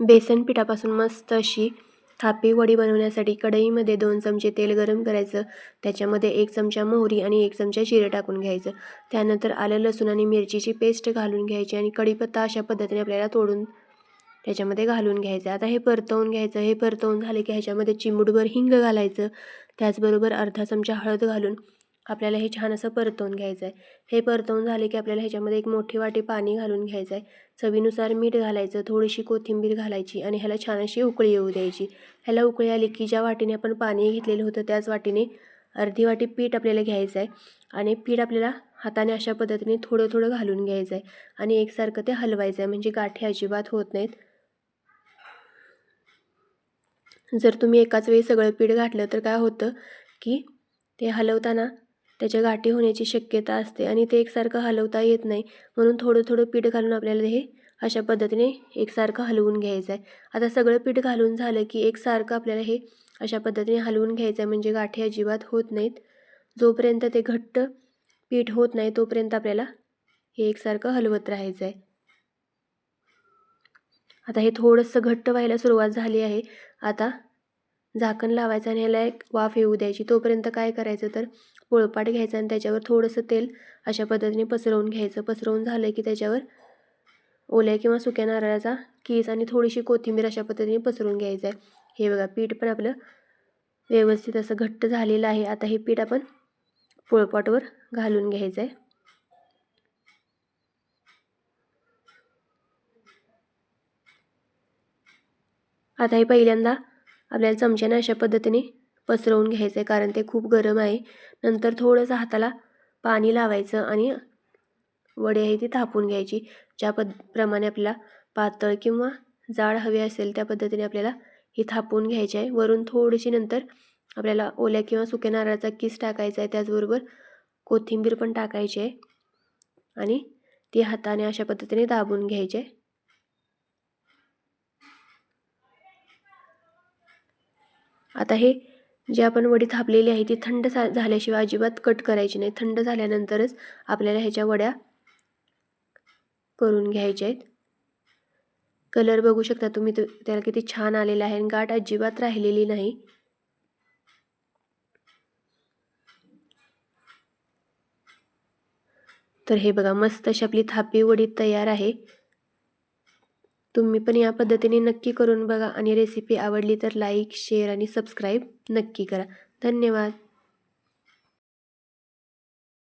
बेसन पिठापासून मस्त अशी थापी वडी बनवण्यासाठी कढईमध्ये दोन चमचे तेल गरम करायचं. त्याच्यामध्ये एक चमचा मोहरी आणि एक चमचा जिरे टाकून घ्यायचं. त्यानंतर आलं लसूण आणि मिरचीची पेस्ट घालून घ्यायची आणि कढीपत्ता अशा पद्धतीने आपल्याला तोडून त्याच्यामध्ये घालून घ्यायचं. आता हे परतवून घ्यायचं. हे परतवून झाले की ह्याच्यामध्ये चिमूटभर हिंग घालायचं. त्याचबरोबर अर्धा चमचा हळद घालून आपल्याला हे छान असं परतवून घ्यायचं आहे. हे परतवून झाले की आपल्याला ह्याच्यामध्ये एक मोठी वाटी पाणी घालून घ्यायचं आहे. चवीनुसार मीठ घालायचं थोडीशी कोथिंबीर घालायची आणि ह्याला छान अशी उकळी येऊ द्यायची. ह्याला उकळी आली की ज्या वाटीने आपण पाणी घेतलेलं होतं त्याच वाटीने अर्धी वाटी पीठ आपल्याला घ्यायचं आहे. आणि पीठ आपल्याला हाताने अशा पद्धतीने थोडं थोडं घालून घ्यायचं आहे. आणि एकसारखं ते हलवायचं आहे म्हणजे गाठी अजिबात होत नाहीत. जर तुम्ही एकाच वेळी सगळं पीठ घातलं तर काय होतं की ते हलवताना त्याच्या गाठी होण्याची शक्यता असते आणि ते एकसारखं हलवता येत नाही. म्हणून थोडं थोडं पीठ घालून आपल्याला हे अशा पद्धतीने एकसारखं हलवून घ्यायचं आहे आता सगळं पीठ घालून झालं की एकसारखं आपल्याला हे अशा पद्धतीने हलवून घ्यायचं आहे म्हणजे गाठी अजिबात होत नाहीत. जोपर्यंत ते घट्ट पीठ होत नाही तोपर्यंत आपल्याला हे एकसारखं हलवत राहायचं आहे आता हे थोडंसं घट्ट व्हायला सुरुवात झाली आहे. आता झाकण लावायचं आणि ह्याला एक वाफ येऊ द्यायची. तोपर्यंत काय करायचं तर पोळपाट घ्यायचं आणि त्याच्यावर थोडंसं तेल अशा पद्धतीने पसरवून घ्यायचं. पसरवून झालं की त्याच्यावर ओल्या किंवा सुक्या नारळाचा कीस आणि थोडीशी कोथिंबीर अशा पद्धतीने पसरवून घ्यायचं आहे. हे बघा पीठ पण आपलं व्यवस्थित असं घट्ट झालेलं आहे. आता हे पीठ आपण पोळपाटवर घालून घ्यायचं आहे. आता हे पहिल्यांदा आपल्याला चमच्याने अशा पद्धतीने पसरवून घ्यायचं आहे कारण ते खूप गरम आहे. नंतर थोडंसं हाताला पाणी लावायचं आणि वडे आहे ती थापून घ्यायची. ज्या पद प्रमाणे आपल्याला पातळ किंवा जाड हवी असेल त्या पद्धतीने आपल्याला ही थापून घ्यायची आहे. वरून थोडीशी नंतर आपल्याला ओल्या किंवा सुक्या नारळाचा किस टाकायचा आहे. त्याचबरोबर कोथिंबीर पण टाकायची आहे. आणि ती हाताने अशा पद्धतीने दाबून घ्यायची आहे. आता हे जे आपण वडी थापलेली आहे ती थंड सा झाल्याशिवाय अजिबात कट करायची नाही. थंड झाल्यानंतरच आपल्याला ह्याच्या वड्या करून घ्यायच्या आहेत. कलर बघू शकता तुम्ही त्याला किती छान आलेला आहे आणि गाठ अजिबात राहिलेली नाही. तर हे बघा मस्त अशी आपली थापी वडी तयार आहे. तुम्ही पण या पद्धतीने नक्की करून बघा आणि रेसिपी आवडली तर लाईक शेअर आणि सबस्क्राईब नक्की करा. धन्यवाद.